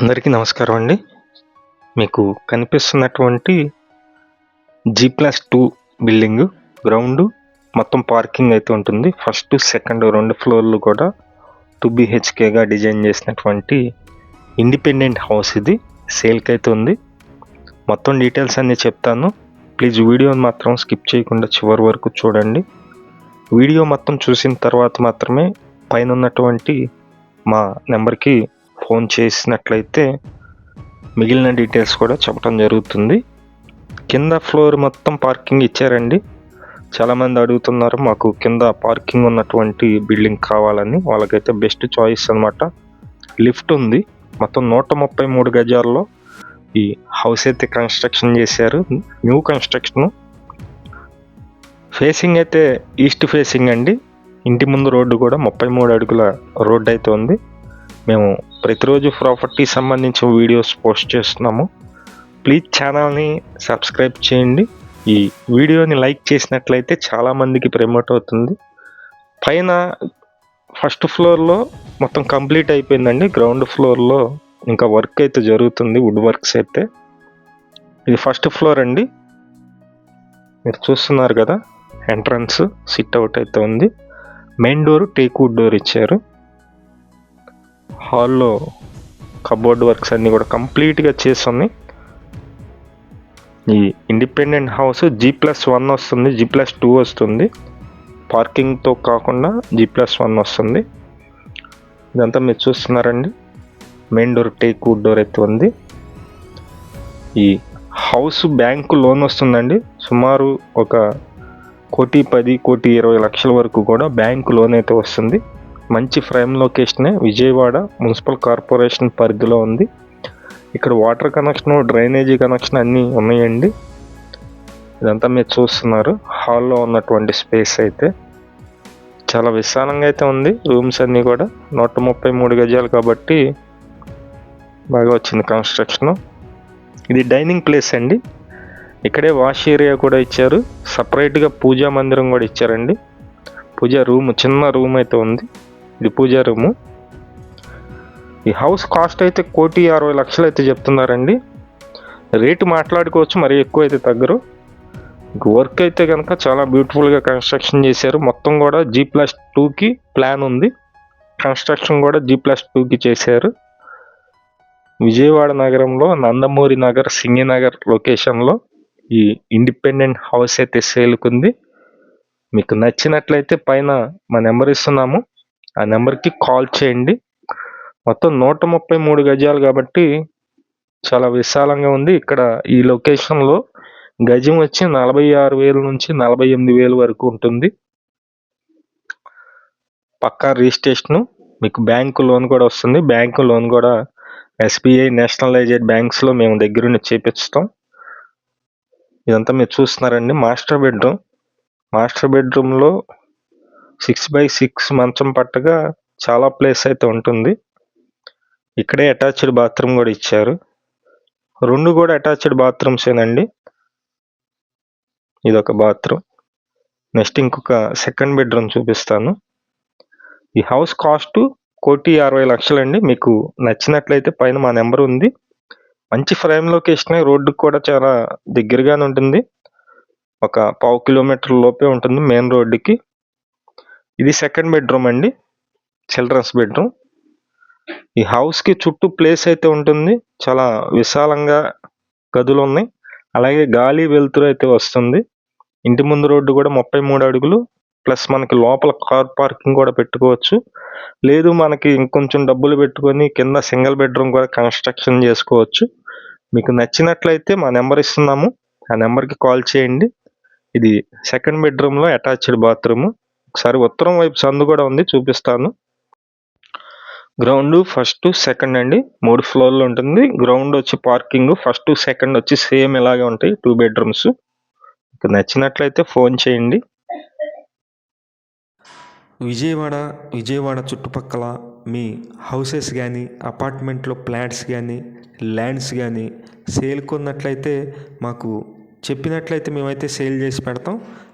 అందరికీ నమస్కారం అండి. మీకు కనిపిస్తున్నటువంటి G plus two building ground మొత్తం పార్కింగ్ అయితే ఉంటుంది. ఫస్ట్ సెకండ్ రెండు ఫ్లోర్లు కూడా టూ బిహెచ్కేగా డిజైన్ చేసినటువంటి ఇండిపెండెంట్ హౌస్ ఇది. సేల్కి అయితే ఉంది. మొత్తం డీటెయిల్స్ అన్నీ చెప్తాను. ప్లీజ్ వీడియోని మాత్రం స్కిప్ చేయకుండా చివరి వరకు చూడండి. వీడియో మొత్తం చూసిన తర్వాత మాత్రమే పైన ఉన్నటువంటి మా నెంబర్కి ఫోన్ చేసినట్లయితే మిగిలిన డీటెయిల్స్ కూడా చెప్పడం జరుగుతుంది. కింద ఫ్లోర్ మొత్తం పార్కింగ్ ఇచ్చారండి. చాలామంది అడుగుతున్నారు మాకు కింద పార్కింగ్ ఉన్నటువంటి బిల్డింగ్ కావాలని. వాళ్ళకైతే బెస్ట్ చాయిస్ అనమాట లిఫ్ట్ ఉంది. మొత్తం నూట ముప్పై మూడు గజాల్లో ఈ హౌస్ అయితే కన్స్ట్రక్షన్ చేశారు. New construction. ఫేసింగ్ అయితే ఈస్ట్ ఫేసింగ్ అండి. ఇంటి ముందు రోడ్డు కూడా ముప్పై మూడు అడుగుల రోడ్డు అయితే ఉంది. మేము ప్రతిరోజు ప్రాపర్టీ సంబంధించిన వీడియోస్ పోస్ట్ చేస్తున్నాము. ప్లీజ్ ఛానల్ని సబ్స్క్రైబ్ చేయండి. ఈ వీడియోని లైక్ చేసినట్లయితే చాలామందికి ప్రమోట్ అవుతుంది. పైన ఫస్ట్ ఫ్లోర్లో మొత్తం కంప్లీట్ అయిపోయిందండి. గ్రౌండ్ ఫ్లోర్లో ఇంకా వర్క్ అయితే జరుగుతుంది వుడ్ వర్క్స్ అయితే. ఇది ఫస్ట్ ఫ్లోర్ అండి. మీరు చూస్తున్నారు కదా ఎంట్రన్స్ సిట్ అవుట్ అయితే ఉంది. Main door teak wood door ఇచ్చారు. హాల్లో కబోర్డ్ వర్క్స్ అన్నీ కూడా కంప్లీట్గా చేస్తుంది. ఈ independent house G plus one వస్తుంది జీ ప్లస్ టూ వస్తుంది. పార్కింగ్తో కాకుండా జీ ప్లస్ వన్ వస్తుంది. ఇదంతా మీరు చూస్తున్నారండి. Main door teak wood door అయితే ఉంది. ఈ హౌస్ బ్యాంకు లోన్ వస్తుందండి. సుమారు ఒక కోటి పది కోటి ఇరవై లక్షల వరకు కూడా బ్యాంకు లోన్ అయితే వస్తుంది. మంచి ఫ్రేమ్ లొకేషనే విజయవాడ మున్సిపల్ కార్పొరేషన్ పరిధిలో ఉంది. ఇక్కడ వాటర్ కనెక్షన్ డ్రైనేజీ కనెక్షన్ అన్నీ ఉన్నాయండి. ఇదంతా మీరు చూస్తున్నారు. హాల్లో ఉన్నటువంటి స్పేస్ అయితే చాలా విశాలంగా అయితే ఉంది. రూమ్స్ అన్నీ కూడా నూట ముప్పై మూడు గజాలు కాబట్టి బాగా వచ్చింది కన్స్ట్రక్షన్. ఇది డైనింగ్ ప్లేస్ అండి. ఇక్కడే వాష్ ఏరియా కూడా ఇచ్చారు. సపరేట్గా పూజా మందిరం కూడా ఇచ్చారండి. పూజా రూమ్ చిన్న రూమ్ అయితే ఉంది. ఇది పూజా రూము. ఈ హౌస్ కాస్ట్ అయితే కోటి అరవై లక్షలు అయితే చెప్తున్నారండి. రేటు మాట్లాడుకోవచ్చు మరి ఎక్కువ అయితే తగ్గరు. వర్క్ అయితే కనుక చాలా బ్యూటిఫుల్గా కన్స్ట్రక్షన్ చేశారు. మొత్తం కూడా జీ ప్లస్ టూకి ప్లాన్ ఉంది. కన్స్ట్రక్షన్ కూడా జీ ప్లస్ టూకి చేశారు. విజయవాడ నగరంలో నందమూరి నగర్ సింగినగర్ లొకేషన్లో ఈ ఇండిపెండెంట్ హౌస్ అయితే సేల్కుంది మీకు నచ్చినట్లయితే పైన మా నెంబర్ ఇస్తున్నాము. ఆ నెంబర్కి కాల్ చేయండి. మొత్తం నూట ముప్పై మూడు గజాలు కాబట్టి చాలా విశాలంగా ఉంది. ఇక్కడ ఈ లొకేషన్లో గజం వచ్చి నలభై ఆరు వేల నుంచి నలభై ఎనిమిది వేలు వరకు ఉంటుంది. పక్కా రిజిస్ట్రేషన్ మీకు బ్యాంకు లోన్ కూడా వస్తుంది. బ్యాంకు లోన్ కూడా ఎస్బీఐ నేషనలైజెడ్ బ్యాంక్స్లో మేము దగ్గరుండి చేపిస్తాం. ఇదంతా మీరు చూస్తున్నారండి. Master bedroom. మాస్టర్ బెడ్రూమ్లో సిక్స్ బై సిక్స్ మంచం పట్టగా చాలా ప్లేస్ అయితే ఉంటుంది. ఇక్కడే అటాచ్డ్ బాత్రూమ్ కూడా ఇచ్చారు. రెండు కూడా అటాచ్డ్ బాత్రూమ్స్ ఏనండి. ఇది ఒక బాత్రూమ్ నెక్స్ట్ ఇంకొక సెకండ్ బెడ్రూమ్ చూపిస్తాను. ఈ హౌస్ కాస్ట్ కోటి అరవై లక్షలండి. మీకు నచ్చినట్లయితే పైన మా నెంబర్ ఉంది. మంచి ఫ్రేమ్ లొకేషన్ రోడ్డు కూడా చాలా దగ్గరగానే ఉంటుంది. ఒక పావు కిలోమీటర్ లోపే ఉంటుంది మెయిన్ రోడ్డుకి. ఇది సెకండ్ బెడ్రూమ్ అండి. చిల్డ్రన్స్ బెడ్రూమ్ ఈ హౌస్కి చుట్టూ ప్లేస్ అయితే ఉంటుంది. చాలా విశాలంగా గదులు ఉన్నాయి. అలాగే గాలి వెలుతురు అయితే వస్తుంది. ఇంటి ముందు రోడ్డు కూడా ముప్పై మూడు అడుగులు. ప్లస్ మనకి లోపల కార్ పార్కింగ్ కూడా పెట్టుకోవచ్చు. లేదు మనకి ఇంకొంచెం డబ్బులు పెట్టుకొని కింద సింగిల్ బెడ్రూమ్ కూడా కన్స్ట్రక్షన్ చేసుకోవచ్చు. మీకు నచ్చినట్లయితే మా నెంబర్ ఇస్తున్నాము. ఆ నెంబర్కి కాల్ చేయండి. ఇది సెకండ్ బెడ్రూమ్లో అటాచ్డ్ బాత్రూమ్ ఒకసారి ఉత్తరం వైపు సందు కూడా ఉంది చూపిస్తాను. గ్రౌండ్ ఫస్ట్ సెకండ్ అండి మూడు ఫ్లోర్లు ఉంటుంది. గ్రౌండ్ వచ్చి పార్కింగ్ ఫస్ట్ సెకండ్ వచ్చి సేమ్ ఇలాగే ఉంటాయి టూ బెడ్రూమ్స్. నచ్చినట్లయితే ఫోన్ చేయండి. విజయవాడ విజయవాడ చుట్టుపక్కల మీ హౌసెస్ కానీ అపార్ట్మెంట్లో ప్లాట్స్ కానీ ల్యాండ్స్ కానీ సేల్ కొన్నట్లయితే మాకు చెప్పినట్లయితే మేమైతే సేల్ చేసి పెడతాం.